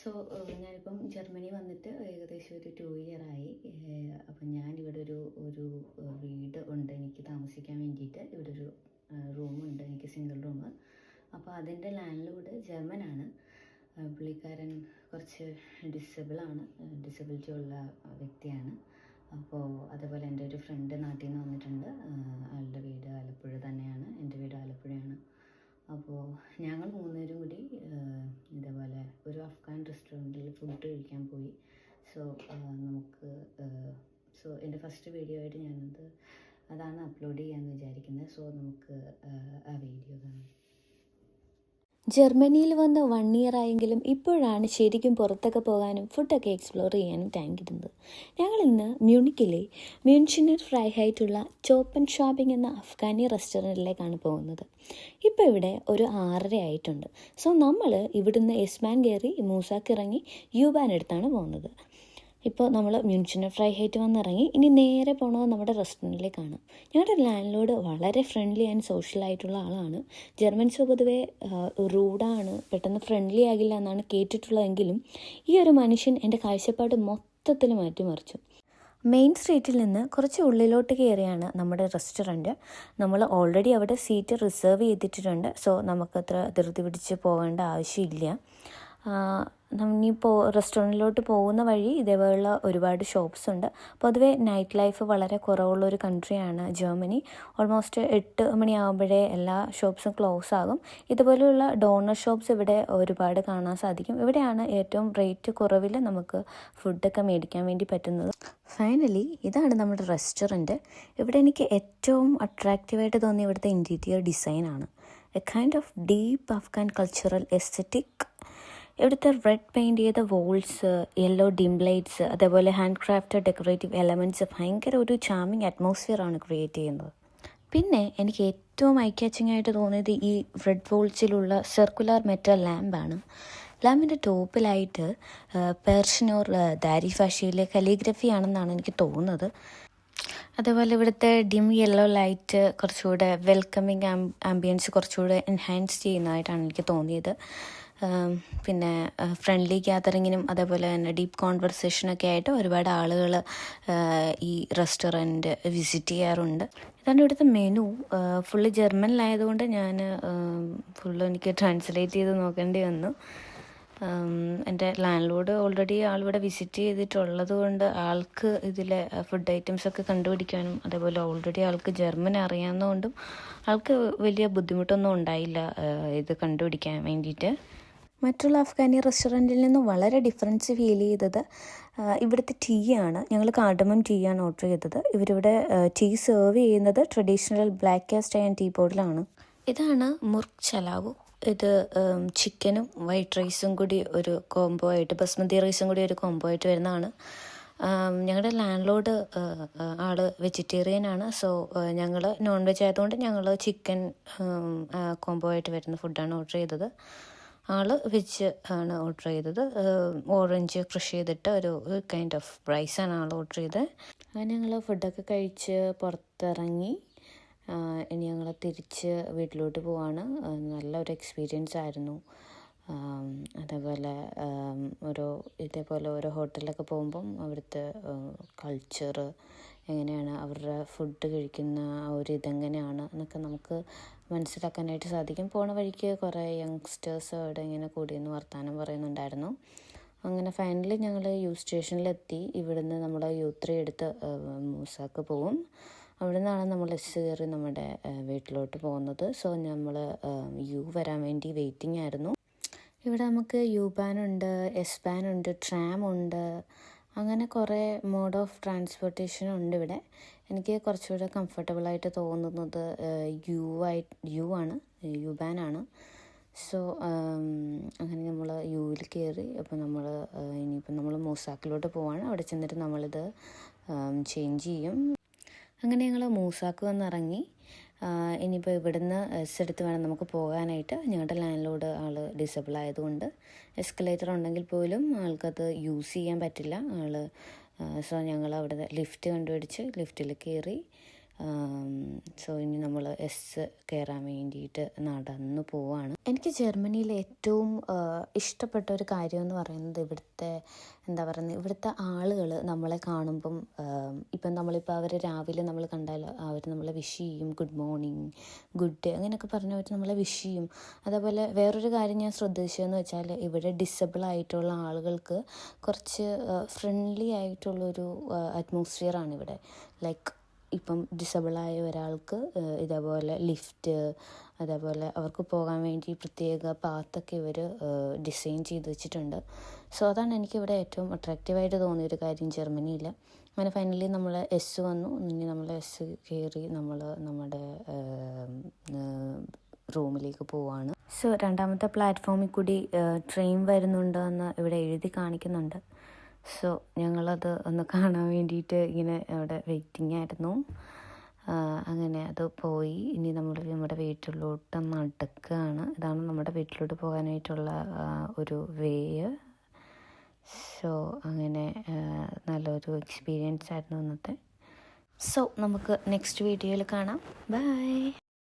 So ഞാനിപ്പം Germany വന്നിട്ട് ഏകദേശം ഒരു ടു ഇയർ ആയി. അപ്പം ഇവിടെ ഒരു ഒരു വീട് ഉണ്ട് എനിക്ക് താമസിക്കാൻ വേണ്ടിയിട്ട്. ഇവിടെ ഒരു റൂമുണ്ട് എനിക്ക് സിംഗിൾ റൂം അപ്പോൾ അതിന്റെ ലോഡ് ജർമ്മനാണ് പുള്ളിക്കാരൻ കുറച്ച് ഡിസബിളാണ് ഡിസബിലിറ്റി ഉള്ള വ്യക്തിയാണ്. അപ്പോൾ അതുപോലെ എന്റെ ഒരു ഫ്രണ്ട് നാട്ടിൽ നിന്ന് വന്നിട്ടുണ്ട് ഏഹ്, ആളുടെ വീട് ആലപ്പുഴ തന്നെയാണ് എന്റെ വീട് ആലപ്പുഴയാണ് അപ്പോൾ ഞങ്ങൾ മൂന്നുപേരും കൂടി ഏഹ്, ഇതേപോലെ ഒരു അഫ്ഗാൻ റെസ്റ്റോറന്റിൽ ഫുഡ് കഴിക്കാൻ പോയി സോ നമുക്ക് സോ എന്റെ ഫസ്റ്റ് വീഡിയോ ആയിട്ട് ഞാനത് അതാണ് അപ്ലോഡ് ചെയ്യാമെന്ന് വിചാരിക്കുന്നത് സോ നമുക്ക് ആ വീഡിയോ കാണാം. ജർമ്മനിയിൽ വന്ന് വൺ ഇയർ ആയെങ്കിലും ഇപ്പോഴാണ് ശരിക്കും പുറത്തൊക്കെ പോകാനും ഫുഡൊക്കെ എക്സ്പ്ലോർ ചെയ്യാനും ടൈം കിട്ടുന്നത്. ഞങ്ങൾ ഇന്ന് മ്യൂണിക്കിലെ മ്യൂൺഷിനർ ഫ്രൈ ഹൈറ്റുള്ള ചോപ്പൻ ഷോപ്പിംഗ് എന്ന അഫ്ഗാനി റെസ്റ്റോറന്റിലേക്കാണ് പോകുന്നത്. ഇപ്പോൾ ഇവിടെ ഒരു ആറര ആയിട്ടുണ്ട്. സോ നമ്മൾ ഇവിടുന്ന് എസ്മാൻ കയറി മൂസാക്ക് ഇറങ്ങി യൂബാൻ അടുത്താണ് പോകുന്നത്. ഇപ്പോൾ നമ്മൾ മ്യൂൺഷിനർ ഫ്രൈ ഹൈറ്റ് വന്നിറങ്ങി. ഇനി നേരെ പോണത് നമ്മുടെ റെസ്റ്റോറന്റിലേക്കാണ്. ഞങ്ങളുടെ ലാൻഡ് ലോഡ് വളരെ ഫ്രണ്ട്ലി ആൻഡ് സോഷ്യൽ ആയിട്ടുള്ള ആളാണ്. ജർമ്മൻസ് പൊതുവെ റൂഡാണ്. പെട്ടെന്ന് ഫ്രണ്ട്ലി ആകില്ല എന്നാണ് കേട്ടിട്ടുള്ളതെങ്കിലും ഈ ഒരു മനുഷ്യൻ എന്റെ കാഴ്ചപ്പാട് മൊത്തത്തിൽ മാറ്റിമറിച്ചു. മെയിൻ സ്ട്രീറ്റിൽ നിന്ന് കുറച്ച് ഉള്ളിലോട്ട് കയറിയാണ് നമ്മുടെ റെസ്റ്റോറന്റ്. നമ്മൾ ഓൾറെഡി അവിടെ സീറ്റ് റിസർവ് ചെയ്തിട്ടുണ്ട് സോ നമുക്കത്ര ധൃതി പിടിച്ച് പോകേണ്ട ആവശ്യമില്ല. നമ്മളിപ്പോൾ റെസ്റ്റോറന്റിലോട്ട് പോകുന്ന വഴി ഇതേപോലുള്ള ഒരുപാട് ഷോപ്സ് ഉണ്ട്. പൊതുവെ നൈറ്റ് ലൈഫ് വളരെ കുറവുള്ള ഒരു കൺട്രിയാണ് ജർമ്മനി ഓൾമോസ്റ്റ് എട്ട് മണിയാകുമ്പോഴേ എല്ലാ ഷോപ്സും ക്ലോസ് ആകും. ഇതുപോലെയുള്ള ഡോണർ ഷോപ്സ് ഇവിടെ ഒരുപാട് കാണാൻ സാധിക്കും. ഇവിടെയാണ് ഏറ്റവും റേറ്റ് കുറവിൽ നമുക്ക് ഫുഡൊക്കെ മേടിക്കാൻ വേണ്ടി പറ്റുന്നത്. ഫൈനലി ഇതാണ് നമ്മുടെ റെസ്റ്റോറന്റ് ഇവിടെ എനിക്ക് ഏറ്റവും അട്രാക്റ്റീവായിട്ട് തോന്നിയ ഇവിടുത്തെ ഇന്റീരിയർ ഡിസൈനാണ് a kind of deep Afghan cultural aesthetic ഇവിടുത്തെ റെഡ് പെയിന്റ് ചെയ്ത വോൾസ് യെല്ലോ ഡിം ലൈറ്റ്സ് അതേപോലെ ഹാൻഡ് ക്രാഫ്റ്റ് ഡെക്കറേറ്റീവ് എലമെന്റ്സ് ഭയങ്കര ഒരു ചാമിങ് അറ്റ്മോസ്ഫിയർ ആണ് ക്രിയേറ്റ് ചെയ്യുന്നത്. പിന്നെ എനിക്ക് ഏറ്റവും ഐ ക്യാച്ചിങ് ആയിട്ട് തോന്നിയത് ഈ റെഡ് വോൾസിലുള്ള സർക്കുലർ മെറ്റൽ ലാമ്പാണ് ലാമ്പിന്റെ ടോപ്പിലായിട്ട് പേർഷനോർ ദാരി ഭാഷയിലെ കലിഗ്രഫി ആണെന്നാണ് എനിക്ക് തോന്നുന്നത്. അതേപോലെ ഇവിടുത്തെ ഡിം യെല്ലോ ലൈറ്റ് കുറച്ചുകൂടെ വെൽക്കമിങ് ആംബിയൻസ് കുറച്ചുകൂടെ എൻഹാൻസ് ചെയ്യുന്നതായിട്ടാണ് എനിക്ക് തോന്നിയത്. പിന്നെ ഫ്രണ്ട്ലി ഗ്യാതറിങ്ങിനും അതേപോലെ തന്നെ ഡീപ്പ് കോൺവെർസേഷനൊക്കെ ആയിട്ട് ഒരുപാട് ആളുകൾ ഈ റെസ്റ്റോറന്റ് വിസിറ്റ് ചെയ്യാറുണ്ട്. ഇതാണ് ഇവിടുത്തെ മെനു ഫുള്ള് ജർമ്മനിലായതുകൊണ്ട് ഞാൻ ഫുള്ള് എനിക്ക് ട്രാൻസ്ലേറ്റ് ചെയ്ത് നോക്കേണ്ടി വന്നു. എന്റെ ലാൻഡ് ലോഡ് ഓൾറെഡി ആളിവിടെ വിസിറ്റ് ചെയ്തിട്ടുള്ളത് കൊണ്ട് ആൾക്ക് ഇതിലെ ഫുഡ് ഐറ്റംസ് ഒക്കെ കണ്ടുപിടിക്കാനും അതേപോലെ ഓൾറെഡി ആൾക്ക് ജർമ്മൻ അറിയാവുന്നതുകൊണ്ടും ആൾക്ക് വലിയ ബുദ്ധിമുട്ടൊന്നും ഉണ്ടായില്ല ഇത് കണ്ടുപിടിക്കാൻ വേണ്ടിയിട്ട്. മറ്റുള്ള അഫ്ഗാനി റെസ്റ്റോറന്റിൽ നിന്ന് വളരെ ഡിഫറൻസ് ഫീൽ ചെയ്തത് ഇവിടുത്തെ ടീ ആണ്. ഞങ്ങൾ കാർഡമം ടീ ആണ് ഓർഡർ ചെയ്തത്. ഇവരിവിടെ ടീ സെർവ് ചെയ്യുന്നത് traditional black cast and tea ബോർഡിലാണ് ഇതാണ് മുർഖ് ചലാവു. ഇത് ചിക്കനും വൈറ്റ് റൈസും കൂടി ഒരു കോംബോ ആയിട്ട് ബസ്മതി റൈസും കൂടി ഒരു കോംബോ ആയിട്ട് വരുന്നതാണ്. ഞങ്ങളുടെ ലാൻഡ് ലോഡ് ആൾ വെജിറ്റേറിയൻ ആണ്. സോ ഞങ്ങൾ നോൺ വെജ് ആയതുകൊണ്ട് ഞങ്ങൾ ചിക്കൻ കോംബോ ആയിട്ട് വരുന്ന ഫുഡാണ് ഓർഡർ ചെയ്തത്. ആൾ വെച്ച് ആണ് ഓർഡർ ചെയ്തത്. ഓറഞ്ച് കൃഷി ചെയ്തിട്ട് ഒരു കൈൻഡ് ഓഫ് റൈസാണ് ആൾ ഓർഡർ ചെയ്തത് അങ്ങനെ ഞങ്ങൾ ഫുഡൊക്കെ കഴിച്ച് പുറത്തിറങ്ങി. ഇനി ഞങ്ങൾ തിരിച്ച് വീട്ടിലോട്ട് പോവാണ്. നല്ലൊരു എക്സ്പീരിയൻസ് ആയിരുന്നു. അതേപോലെ ഒരു ഇതേപോലെ ഓരോ ഹോട്ടലിലൊക്കെ പോകുമ്പം അവിടുത്തെ കൾച്ചർ എങ്ങനെയാണ് അവരുടെ ഫുഡ് കഴിക്കുന്ന ആ ഒരു ഇതെങ്ങനെയാണ് എന്നൊക്കെ നമുക്ക് മനസ്സിലാക്കാനായിട്ട് സാധിക്കും. പോണ വഴിക്ക് കുറേ യങ്സ്റ്റേഴ്സ് അവിടെ ഇങ്ങനെ കൂടിയെന്ന് വർത്തമാനം പറയുന്നുണ്ടായിരുന്നു. അങ്ങനെ ഫൈനലി ഞങ്ങൾ യു സ്റ്റേഷനിലെത്തി ഇവിടുന്ന് നമ്മൾ യു ത്രീ എടുത്ത് മൂസാക്ക് പോവും. അവിടെ നിന്നാണ് നമ്മൾ എസ് കയറി നമ്മുടെ വീട്ടിലോട്ട് പോകുന്നത്. സോ നമ്മൾ യു വരാൻ വേണ്ടി വെയിറ്റിംഗ് ആയിരുന്നു. ഇവിടെ നമുക്ക് യു ബാനുണ്ട് എസ് ബാനുണ്ട് ട്രാം ഉണ്ട് അങ്ങനെ കുറേ മോഡ് ഓഫ് ട്രാൻസ്പോർട്ടേഷൻ ഉണ്ട് ഇവിടെ. എനിക്ക് കുറച്ചുകൂടെ കംഫർട്ടബിളായിട്ട് തോന്നുന്നത് യു ആയി യു ആണ് യു ആണ്. സോ അങ്ങനെ നമ്മൾ യുവിൽ കയറി അപ്പോൾ നമ്മൾ ഇനിയിപ്പോൾ നമ്മൾ മൂസാക്കിലോട്ട് പോവാണ്. അവിടെ ചെന്നിട്ട് നമ്മളിത് ചേഞ്ച് ചെയ്യും. അങ്ങനെ ഞങ്ങൾ മൂസാക്ക് വന്നിറങ്ങി. ഇനിയിപ്പോൾ ഇവിടുന്ന് എസ് എടുത്ത് വേണം നമുക്ക് പോകാനായിട്ട്. ഞങ്ങളുടെ ലാൻഡ് ലോഡ് ആൾ ഡിസബിൾ ആയതുകൊണ്ട് എസ്കലേറ്റർ ഉണ്ടെങ്കിൽ പോലും ആൾക്കത് യൂസ് ചെയ്യാൻ പറ്റില്ല. ആൾ സോ ഞങ്ങൾ അവിടെ ലിഫ്റ്റ് കണ്ടുപിടിച്ച് ലിഫ്റ്റിൽ കയറി സോ ഇനി നമ്മൾ എസ് കയറാൻ വേണ്ടിയിട്ട് നടന്നു പോവാണ്. എനിക്ക് ജർമ്മനിയിൽ ഏറ്റവും ഇഷ്ടപ്പെട്ട ഒരു കാര്യം എന്ന് പറയുന്നത് ഇവിടുത്തെ എന്താ പറയുന്നത് ഇവിടുത്തെ ആളുകൾ നമ്മളെ കാണുമ്പം ഇപ്പം നമ്മളിപ്പോൾ അവർ രാവിലെ നമ്മൾ കണ്ടാൽ അവർ നമ്മളെ വിഷ് ചെയ്യും ഗുഡ് മോർണിംഗ് ഗുഡ് ഡേ അങ്ങനെയൊക്കെ പറഞ്ഞ് അവർ നമ്മളെ വിഷ് ചെയ്യും. അതേപോലെ വേറൊരു കാര്യം ഞാൻ ശ്രദ്ധിച്ചതെന്ന് വെച്ചാൽ ഇവിടെ ഡിസബിൾ ആയിട്ടുള്ള ആളുകൾക്ക് കുറച്ച് ഫ്രണ്ട്ലി ആയിട്ടുള്ളൊരു അറ്റ്മോസ്ഫിയറാണ് ഇവിടെ. ലൈക്ക് ഇപ്പം ഡിസബിളായ ഒരാൾക്ക് ഇതേപോലെ ലിഫ്റ്റ് അതേപോലെ അവർക്ക് പോകാൻ വേണ്ടി പ്രത്യേക പാത്തൊക്കെ ഇവർ ഡിസൈൻ ചെയ്ത് വെച്ചിട്ടുണ്ട്. സോ അതാണ് എനിക്കിവിടെ ഏറ്റവും അട്രാക്റ്റീവായിട്ട് തോന്നിയൊരു കാര്യം ജർമ്മനിയിൽ അങ്ങനെ ഫൈനലി നമ്മൾ എസ് വന്നു. ഇനി നമ്മൾ എസ് കയറി നമ്മൾ നമ്മുടെ റൂമിലേക്ക് പോവാണ്. സോ രണ്ടാമത്തെ പ്ലാറ്റ്ഫോമിൽ കൂടി ട്രെയിൻ വരുന്നുണ്ട് എന്ന് ഇവിടെ എഴുതി കാണിക്കുന്നുണ്ട്. സോ ഞങ്ങളത് ഒന്ന് കാണാൻ വേണ്ടിയിട്ട് ഇങ്ങനെ അവിടെ വെയിറ്റിംഗ് ആയിരുന്നു. അങ്ങനെ അത് പോയി. ഇനി നമ്മൾ നമ്മുടെ വീട്ടിലോട്ട് നടക്കുകയാണ്. ഇതാണ് നമ്മുടെ വീട്ടിലോട്ട് പോകാനായിട്ടുള്ള ഒരു വേ സോ അങ്ങനെ നല്ലൊരു എക്സ്പീരിയൻസ് ആയിരുന്നു ഇന്നത്തെ സോ നമുക്ക് നെക്സ്റ്റ് വീഡിയോയിൽ കാണാം. ബൈ